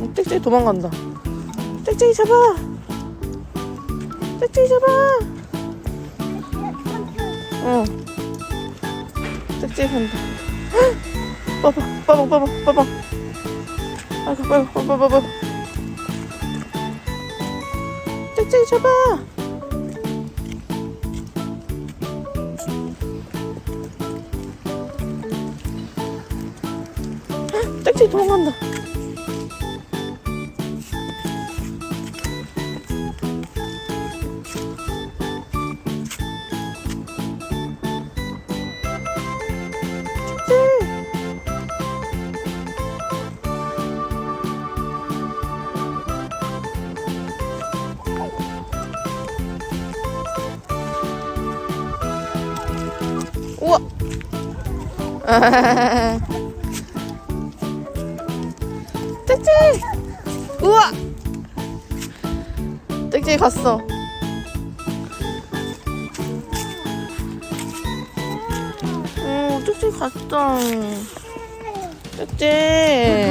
어, 짹짹이 도망간다. 짹짹이 잡아. 짹짹이 잡아. 어. 짹짹이 간다. 빠봐, 빠봐, 빠봐, 빠봐. 아이고, 빠봐, 빠봐, 빠봐. 짹짹이 잡아. 짹짹이 도망간다. 우와. 짹짹. 우와. 짹짹이 갔어. 어, 짹짹이 갔다. 짹짹.